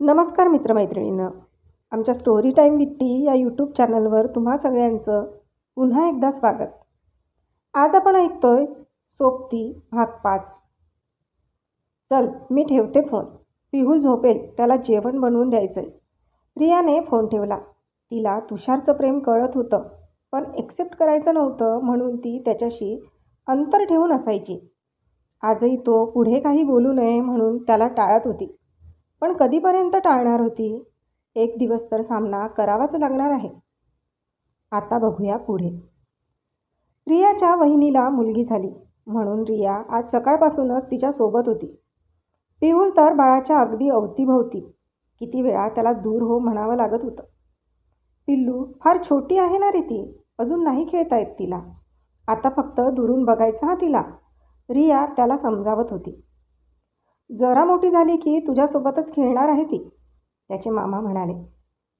नमस्कार मित्रमैत्रिणीनं. आमच्या story time विट्टी या यूट्यूब चॅनलवर तुम्हा सगळ्यांचं पुन्हा एकदा स्वागत. आज आपण ऐकतोय सोबती भाग पाच. चल मी ठेवते फोन. पिहूल झोपेल त्याला जेवण बनवून द्यायचं प्रियाने रियाने फोन ठेवला. तिला तुषारचं प्रेम कळत होतं पण एक्सेप्ट करायचं नव्हतं म्हणून ती त्याच्याशी अंतर ठेवून असायची. आजही तो पुढे काही बोलू नये म्हणून त्याला टाळत होती. पण कधीपर्यंत टाळणार होती? एक दिवस तर सामना करावाच लागणार आहे. आता बघूया पुढे. रियाच्या वहिनीला मुलगी झाली. म्हणून रिया आज सकाळपासूनच तिच्या सोबत होती. पिहुल तर बाळाच्या अगदी अवतीभवती. किती वेळा त्याला दूर हो म्हणावं लागत होतं. पिल्लू फार छोटी आहे ना रे ती. अजून नाही खेळता येत तिला. आता फक्त दुरून बघायचं हा तिला. रिया त्याला समजावत होती. जरा मोठी झाली की तुझ्यासोबतच खेळणार आहे ती त्याचे मामा म्हणाले.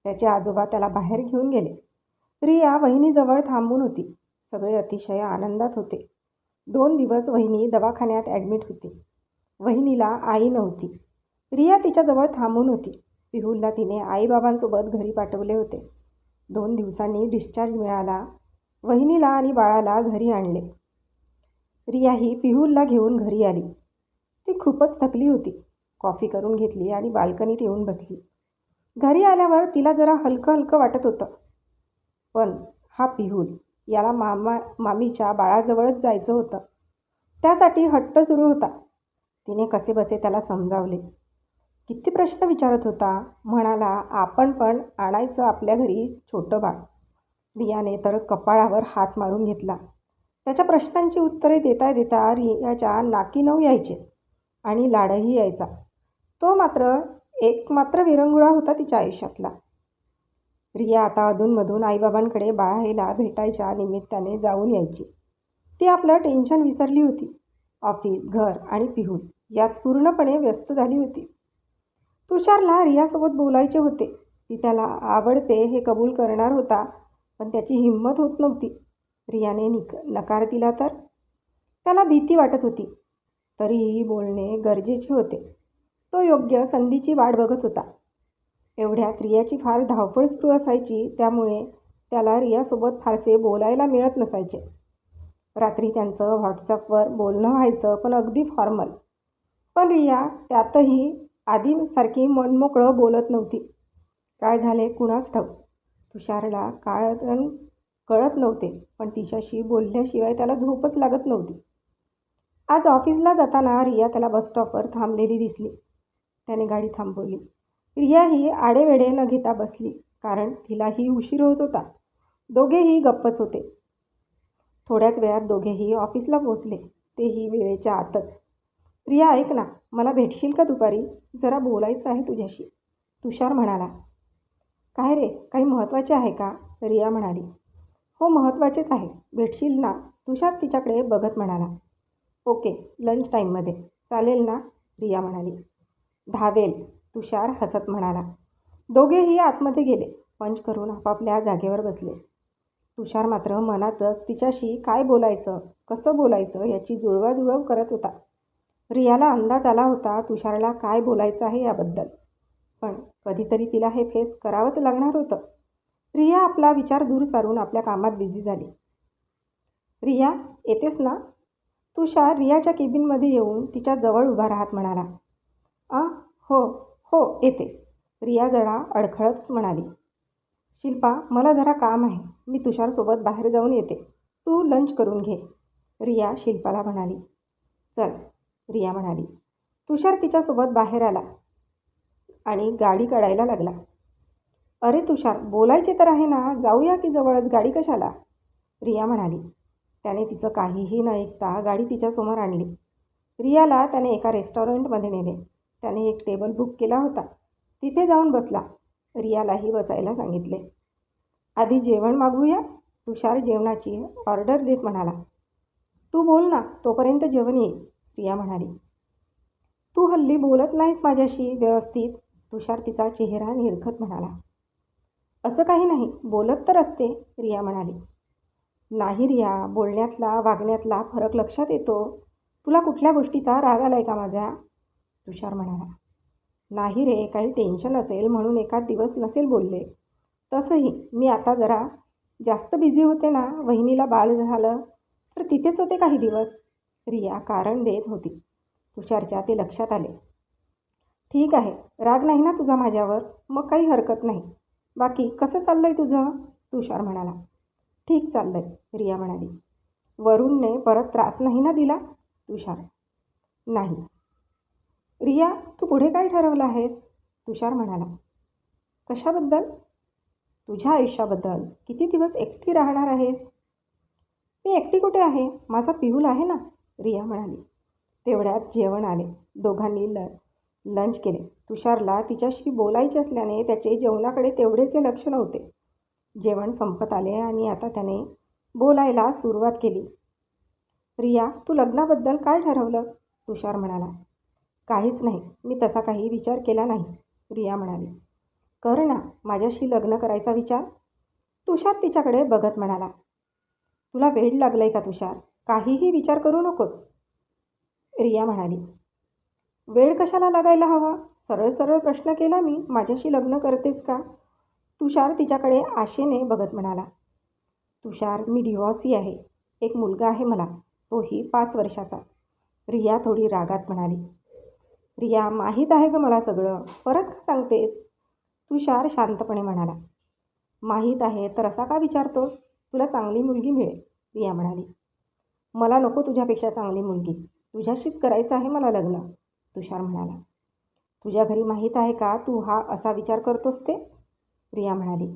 त्याचे आजोबा त्याला बाहेर घेऊन गेले. रिया वहिनीजवळ थांबून होती. सगळे अतिशय आनंदात होते. दोन दिवस वहिनी दवाखान्यात ॲडमिट होती. वहिनीला आई नव्हती. रिया तिच्याजवळ थांबून होती. पिहुलला तिने आईबाबांसोबत घरी पाठवले होते. दोन दिवसांनी डिस्चार्ज मिळाला. वहिनीला आणि बाळाला घरी आणले. रिया ही पिहुलला घेऊन घरी आली. ती खूपच थकली होती. कॉफी करून घेतली आणि बाल्कनीत येऊन बसली. घरी आल्यावर तिला जरा हलकं हलकं वाटत होतं. पण हा पिहूल याला मामा मामीच्या बाळाजवळच जायचं होतं. त्यासाठी हट्ट सुरू होता. तिने कसे बसे त्याला समजावले. किती प्रश्न विचारत होता. म्हणाला आपण पण आणायचं आपल्या घरी छोटं बाळ. रियाने तर कपाळावर हात मारून घेतला. त्याच्या प्रश्नांची उत्तरे देता देता रियाच्या नाकी नऊ यायचे. आणि लाडही यायचा. तो मात्र एक मात्र विरंगुळा होता तिच्या आयुष्यातला. रिया आता अधूनमधून आईबाबांकडे बाळाईला भेटायच्या निमित्ताने जाऊन यायची. ती आपलं टेन्शन विसरली होती. ऑफिस घर आणि पिहूल यात पूर्णपणे व्यस्त झाली होती. तुषारला रियासोबत बोलायचे होते. ती त्याला आवडते हे कबूल करणार होता पण त्याची हिंमत होत नव्हती. रियाने निक नकार दिला तर? त्याला भीती वाटत होती. तरीही बोलणे गरजेचे होते. तो योग्य संधीची वाट बघत होता. एवढ्यात रियाची फार धावपळ सुरू असायची त्यामुळे त्याला रियासोबत फारसे बोलायला मिळत नसायचे. रात्री त्यांचं व्हॉट्सअपवर बोलणं व्हायचं पण अगदी फॉर्मल. पण रिया त्यातही आधीसारखी मनमोकळं बोलत नव्हती. काय झाले कुणास ठाऊक? तुषारला कारण कळत नव्हते पण तिच्याशी बोलल्याशिवाय त्याला झोपच लागत नव्हती. आज ऑफिसला जाताना रिया त्याला बसस्टॉपवर थांबलेली दिसली. त्याने गाडी थांबवली. रिया ही आडेवेडे न घेता बसली कारण तिलाही उशीर होत होता. दोघेही गप्पच होते. थोड्याच वेळात दोघेही ऑफिसला पोचले तेही वेळेच्या आतच. रिया ऐक ना मला भेटशील का दुपारी? जरा बोलायचं आहे तुझ्याशी. तुषार म्हणाला. काय रे काही महत्त्वाचे आहे का? रिया म्हणाली. हो महत्त्वाचेच आहे. भेटशील ना? तुषार तिच्याकडे बघत म्हणाला. ओके लंच टाईममध्ये चालेल ना? रिया म्हणाली. धावेल तुषार हसत म्हणाला. दोघेही आतमध्ये गेले. पंच करून आपापल्या जागेवर बसले. तुषार मात्र मनातच तिच्याशी काय बोलायचं कसं बोलायचं याची जुळवाजुळव करत होता. रियाला अंदाज आला होता तुषारला काय बोलायचं आहे याबद्दल. पण कधीतरी तिला हे फेस करावंच लागणार होतं. रिया आपला विचार दूर सारून आपल्या कामात बिझी झाली. रिया येतेस ना? तुषार रियाच्या केबिनमध्ये येऊन तिच्या जवळ उभा राहत म्हणाला आ हो हो येते. रिया जरा अडखळतच म्हणाली शिल्पा मला जरा काम आहे. मी तुषारसोबत बाहेर जाऊन येते. तू लंच करून घे. रिया शिल्पाला म्हणाली चल. रिया म्हणाली तुषार तिच्यासोबत बाहेर आला आणि गाडी काढायला लागला. अरे तुषार बोलायचे तर आहे ना जाऊया की जवळच गाडी कशाला? रिया म्हणाली त्याने तिचं काहीही न ऐकता गाडी तिच्यासमोर आणली. रियाला त्याने एका रेस्टॉरंटमध्ये नेले. त्याने एक टेबल बुक केला होता. तिथे जाऊन बसला. रियालाही बसायला सांगितले. आधी जेवण मागूया तुषार जेवणाची ऑर्डर देत म्हणाला. तू बोल ना तोपर्यंत जेवण येईल रिया म्हणाली. तू हल्ली बोलत नाहीस माझ्याशी व्यवस्थित तुषार तिचा चेहरा निरखत म्हणाला. असं काही नाही बोलत तर असते रिया म्हणाली. नाही रिया बोलण्यातला वागण्यातला फरक लक्षात येतो? तुला कुठल्या गोष्टीचा राग आलाय का माझ्या? तुषार म्हणाला. नाही रे काही टेन्शन असेल म्हणून एखाद दिवस नसेल बोलले. तसंही मी आता जरा जास्त बिझी होते ना वहिनीला बाळ झालं तर तिथेच होते काही दिवस. रिया कारण देत होती. तुषारच्या ते लक्षात आले. ठीक आहे राग नाही ना तुझा माझ्यावर मग काही हरकत नाही. बाकी कसं चाललं आहे तुझं? तुषार म्हणाला. ठीक चाललं आहे रिया म्हणाली. वरुणने परत त्रास नाही ना दिला? तुषार. नाही. रिया तू पुढे काय ठरवलं आहेस? तुषार म्हणाला. कशाबद्दल? तुझ्या आयुष्याबद्दल. किती दिवस एकटी राहणार आहेस? मी एकटी कुठे आहे? माझा पिहूल आहे ना? रिया म्हणाली. तेवढ्यात जेवण आले. दोघांनी ल लंच केले. तुषारला तिच्याशी बोलायचे असल्याने त्याचे जेवणाकडे तेवढेसे लक्ष नव्हते. जेवण संपत आले आणि आता त्याने बोलायला सुरुवात केली. रिया तू लग्नाबद्दल काय ठरवलंस? तुषार म्हणाला. काहीच नाही. मी तसा काही विचार केला नाही रिया म्हणाली. कर ना माझ्याशी लग्न करायचा विचार? तुषार तिच्याकडे बघत म्हणाला. तुला वेळ लागलाय का तुषार? काहीही विचार करू नकोस. रिया म्हणाली. वेळ कशाला लागायला हवा? सरळ सरळ प्रश्न केला मी. माझ्याशी लग्न करतेस का? तुषार तिच्याकडे आशेने बघत म्हणाला तुषार मी डिवॉर्सी आहे. एक मुलगा आहे मला. तोही पाच वर्षाचा. रिया थोडी रागात म्हणाली रिया माहीत आहे गं मला सगळं? परत का सांगतेस? तुषार शांतपणे म्हणाला माहीत आहे तर असा का विचारतोस? तुला चांगली मुलगी मिळेल. रिया म्हणाली मला नको तुझ्यापेक्षा चांगली मुलगी. तुझ्याशीच करायचं आहे मला लग्न. तुषार म्हणाला तुझ्या घरी माहीत आहे का? तू हा असा विचार करतोस ते? रिया म्हणाली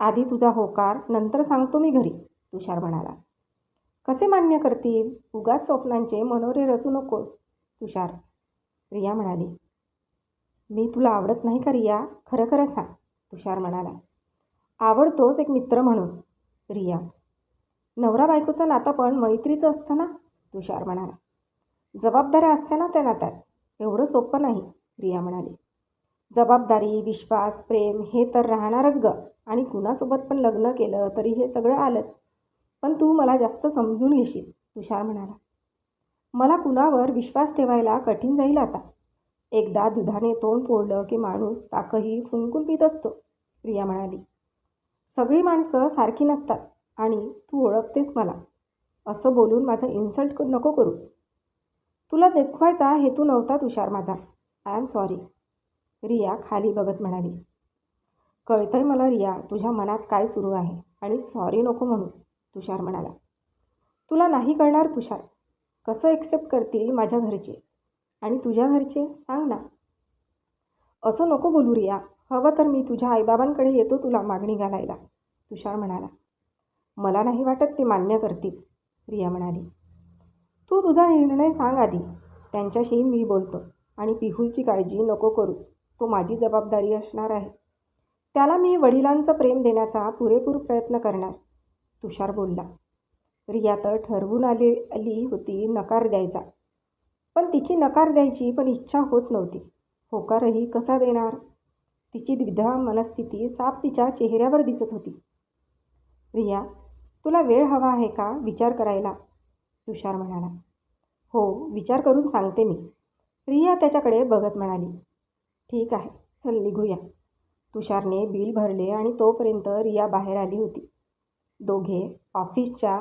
आधी तुझा होकार नंतर सांगतो मी घरी तुषार म्हणाला. कसे मान्य करतील? उगाच स्वप्नांचे मनोरे रचू नकोस तुषार. रिया म्हणाली मी तुला आवडत नाही का रिया? खरं खरं सांग तुषार म्हणाला. आवडतोच एक मित्र म्हणून रिया. नवरा बायकोचं नातं पण मैत्रीचं असतं ना तुषार म्हणाला. जबाबदाऱ्या असत्या ना त्या नात्यात एवढं सोपं नाही रिया म्हणाली. जबाबदारी विश्वास प्रेम हे तर राहणारच ग. आणि कुणासोबत पण लग्न केलं तरी हे सगळं आलंच. पण तू मला जास्त समजून घेशील तुषार म्हणाला. मला कुणावर विश्वास ठेवायला कठीण जाईल आता. एकदा दुधाने तोंड फोडलं की माणूस ताकही फुंकून पित असतो प्रिया म्हणाली. सगळी माणसं सारखी नसतात आणि तू ओळखतेस मला. असं बोलून माझं इन्सल्ट नको करूस. तुला देखवायचा हेतू नव्हता तुषार माझा. आय एम सॉरी रिया खाली बघत म्हणाली कळतंय मला रिया तुझ्या मनात काय सुरू आहे आणि सॉरी नको म्हणू तुषार म्हणाला. तुला नाही कळणार तुषार कसं एक्सेप्ट करतील माझ्या घरचे आणि तुझ्या घरचे सांग ना. असं नको बोलू रिया हवं तर मी तुझ्या आईबाबांकडे येतो तुला मागणी घालायला तुषार म्हणाला. मला नाही वाटत ते मान्य करतील रिया म्हणाली. तू तुझा निर्णय सांग आधी त्यांच्याशी मी बोलतो आणि पिहूलची काळजी नको करूस. तो माझी जबाबदारी असणार आहे. त्याला मी वडिलांचं प्रेम देण्याचा पुरेपूर प्रयत्न करणार. तुषार बोलला. रिया तर ठरवून आली आली होती नकार द्यायचा. पण तिची नकार द्यायची पण इच्छा होत नव्हती. होकारही कसा देणार? तिची द्विधा मनस्थिती साफ तिच्या चेहऱ्यावर दिसत होती. रिया तुला वेळ हवा आहे का विचार करायला? तुषार म्हणाला. हो विचार करून सांगते मी. रिया त्याच्याकडे बघत म्हणाली. ठीक आहे चल निघूया. तुषारने बिल भरले आणि तोपर्यंत रिया बाहेर आली होती. दोघे ऑफिसच्या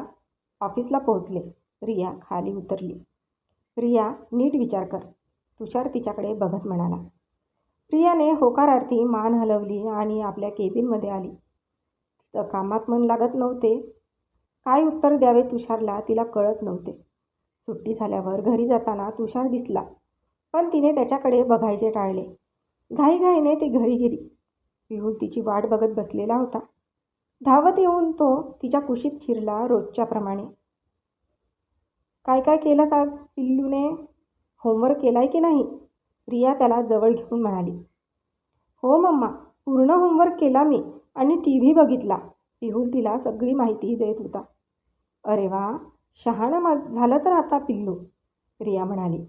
ऑफिसला पोहोचले. रिया खाली उतरली. रिया नीट विचार कर. तुषार तिच्याकडे बघत म्हणाला. रियाने होकारार्थी मान हलवली आणि आपल्या केबिनमध्ये आली. तिचं कामात मन लागत नव्हते. काय उत्तर द्यावे तुषारला तिला कळत नव्हते. सुट्टी झाल्यावर घरी जाताना तुषार दिसला पण तिने त्याच्याकडे बघायचे टाळले. घाईघाईने ती घरी गेली. पिहुल तिची वाट बघत बसलेला होता. धावत येऊन तो तिच्या कुशीत शिरला रोजच्याप्रमाणे काय काय केलंस आज पिल्लूने? होमवर्क केलाय की नाही? रिया त्याला जवळ घेऊन म्हणाली. हो मम्मा पूर्ण होमवर्क केला मी आणि टी व्ही बघितला पिहुल तिला सगळी माहिती देत होता. अरे वा शहाणा मा झालं तर आता पिल्लू रिया म्हणाली.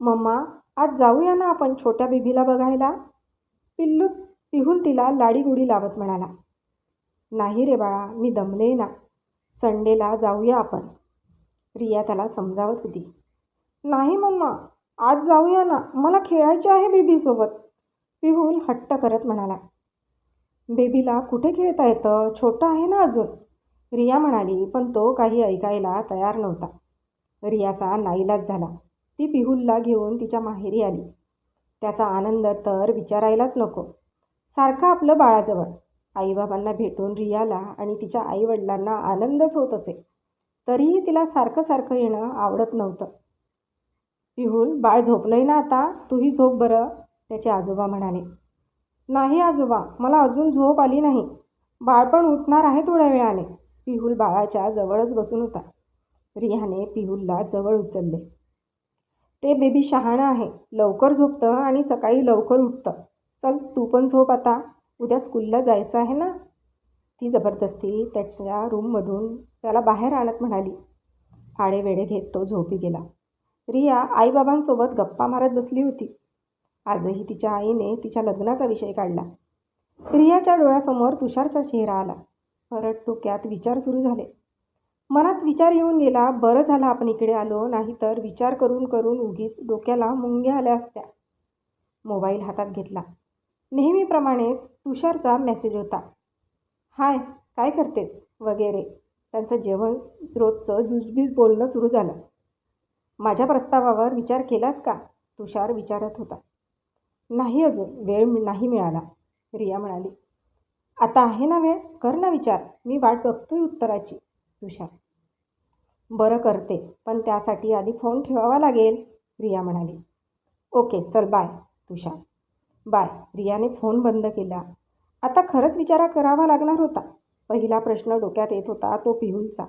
मम्मा आज जाऊया ना आपण छोट्या बेबीला बघायला? पिल्लू पिहुल तिला लाडीगुडी लावत म्हणाला. नाही रे बाळा मी दमले ना. संडेला जाऊया आपण. रिया त्याला समजावत होती. नाही मम्मा आज जाऊया ना. मला खेळायचे आहे बेबीसोबत. पिहुल हट्ट करत म्हणाला. बेबीला कुठे खेळता येतं? छोटं आहे ना अजून? रिया म्हणाली पण तो काही ऐकायला तयार नव्हता. रियाचा नाईलाज झाला. ती पिहुलला घेऊन तिच्या माहेरी आली. त्याचा आनंद तर विचारायलाच नको. सारखं आपलं बाळाजवळ. आईबाबांना भेटून रियाला आणि तिच्या आईवडिलांना आनंदच होत असे. तरीही तिला सारखं सारखं येणं आवडत नव्हतं. पिहुल बाळ झोपलंय ना आता? तूही झोप बरं त्याचे आजोबा म्हणाले. नाही आजोबा मला अजून झोप आली नाही. बाळ पण उठणार आहे थोड्या वेळाने. पिहुल बाळाच्या जवळच बसून होता. रियाने पिहुलला जवळ उचलले. ते बेबी शहाणं आहे. लवकर झोपतं आणि सकाळी लवकर उठतं. चल तू पण झोप आता. उद्या स्कूलला जायचं आहे ना? ती जबरदस्ती त्याच्या रूममधून त्याला बाहेर आणत म्हणाली. फाळे वेडे घेत तो झोपी गेला. रिया आईबाबांसोबत गप्पा मारत बसली होती. आजही तिच्या आईने तिच्या लग्नाचा विषय काढला. रियाच्या डोळ्यासमोर तुषारचा चेहरा आला. परत डोक्यात विचार सुरू झाले. मनात विचार येऊन गेला बरं झालं आपण इकडे आलो नाहीतर विचार करून करून उगीच डोक्याला मुंग्या आल्या असत्या. मोबाईल हातात घेतला. नेहमीप्रमाणे तुषारचा मेसेज होता. हाय काय करतेस? वगैरे. त्यांचं जेवण रोजचं जुजबीज बोलणं सुरू झालं. माझ्या प्रस्तावावर विचार केलास का? तुषार विचारत होता. नाही अजून वेळ मि- नाही मिळाला रिया म्हणाली. आता आहे ना वेळ? कर ना विचार मी वाट बघतोय उत्तराची. तुषार. बरं करते पण त्यासाठी आधी फोन ठेवावा लागेल रिया म्हणाली. ओके चल बाय तुषार. बाय रियाने फोन बंद केला. आता खरंच विचारा करावा लागणार होता. पहिला प्रश्न डोक्यात येत होता तो पिहुलचा.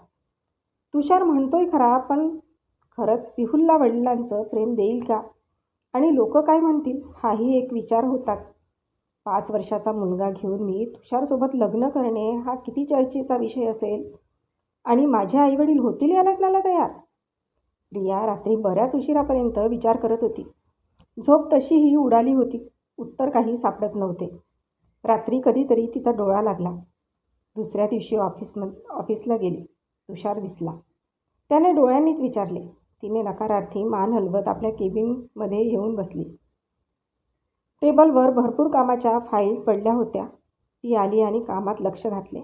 तुषार म्हणतोय खरा पण खरंच पिहुलला वडिलांचं प्रेम देईल का? आणि लोक काय म्हणतील? हाही एक विचार होताच. पाच वर्षाचा मुलगा घेऊन मी तुषारसोबत लग्न करणे हा किती चर्चेचा विषय असेल? आणि माझे आईवडील होतील या लग्नाला तयार? रिया रात्री बऱ्याच उशिरापर्यंत विचार करत होती. झोप तशीही उडाली होतीच उत्तर काही सापडत नव्हते. रात्री कधीतरी तिचा डोळा लागला. दुसऱ्या दिवशी ऑफिसम ऑफिसला गेली. तुषार दिसला. त्याने डोळ्यांनीच विचारले. तिने नकारार्थी मान हलवत आपल्या केबिनमध्ये येऊन बसली. टेबलवर भरपूर कामाच्या फाईल्स पडल्या होत्या. ती आली आणि कामात लक्ष घातले.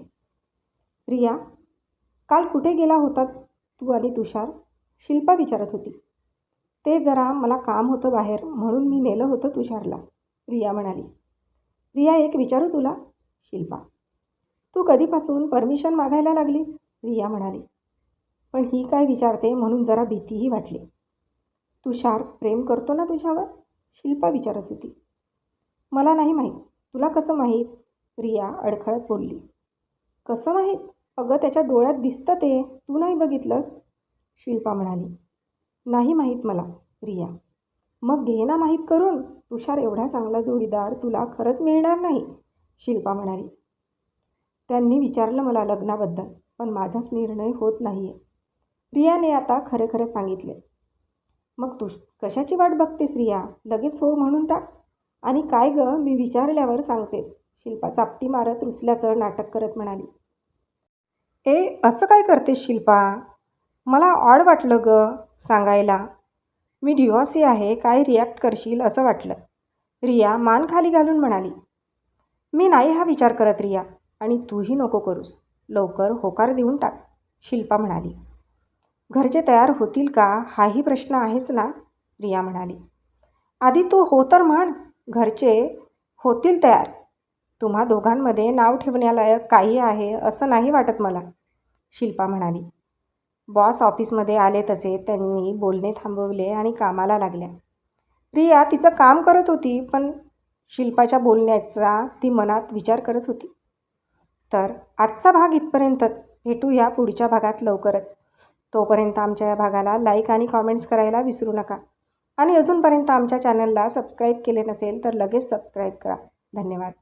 रिया काल कुठे गेला होता तू आणि तुषार? शिल्पा विचारत होती. ते जरा मला काम होतं बाहेर म्हणून मी नेलं होतं तुषारला. रिया म्हणाली. रिया एक विचारू तुला? शिल्पा. तू कधीपासून परमिशन मागायला लागलीस? रिया म्हणाली. पण ही काय विचारते म्हणून जरा भीतीही वाटली. तुषार प्रेम करतो ना तुझ्यावर? शिल्पा विचारत होती. मला नाही माहीत. तुला कसं माहीत? रिया अडखळत बोलली. कसं माहीत? अगं त्याच्या डोळ्यात दिसतं ते. तू नाही बघितलंस? शिल्पा म्हणाली. नाही माहीत मला रिया. मग घे ना माहीत करून तुषार एवढा चांगला जोडीदार तुला खरंच मिळणार नाही? शिल्पा म्हणाली. त्यांनी विचारलं मला लग्नाबद्दल पण माझाच निर्णय होत नाही आहे रियाने आता खरे खरं सांगितले. मग तू कशाची वाट बघतेस रिया? लगेच हो म्हणून टाक. आणि काय गं मी विचारल्यावर सांगतेस. शिल्पा चापटी मारत रुसल्याचं नाटक करत म्हणाली. ए असं काय करतेस शिल्पा? मला ऑड वाटलं ग सांगायला. मी डिवॉसी आहे काय रिॲक्ट करशील असं वाटलं. रिया मान खाली घालून म्हणाली. मी नाही हा विचार करत रिया आणि तूही नको करूस. लवकर होकार देऊन टाक शिल्पा म्हणाली. घरचे तयार होतील का? हाही प्रश्न आहेच ना? रिया म्हणाली. आधी तू हो तर म्हण घरचे होतील तयार. तुम्हा दोघांमध्ये नाव ठेवण्यालायक काही आहे असं नाही वाटत मला शिल्पा म्हणाली. बॉस ऑफिसमध्ये आले तसे त्यांनी बोलणे थांबवले आणि कामाला लागल्या. रिया तिचं काम करत होती पण शिल्पाच्या बोलण्याचा ती मनात विचार करत होती. तर आजचा भाग इथपर्यंतच. भेटूया पुढच्या भागात लवकरच. तोपर्यंत आमच्या या भागाला लाईक आणि कॉमेंट्स करायला विसरू नका. आणि अजूनपर्यंत आमच्या चॅनलला सबस्क्राईब केले नसेल तर लगेच सबस्क्राईब करा. धन्यवाद.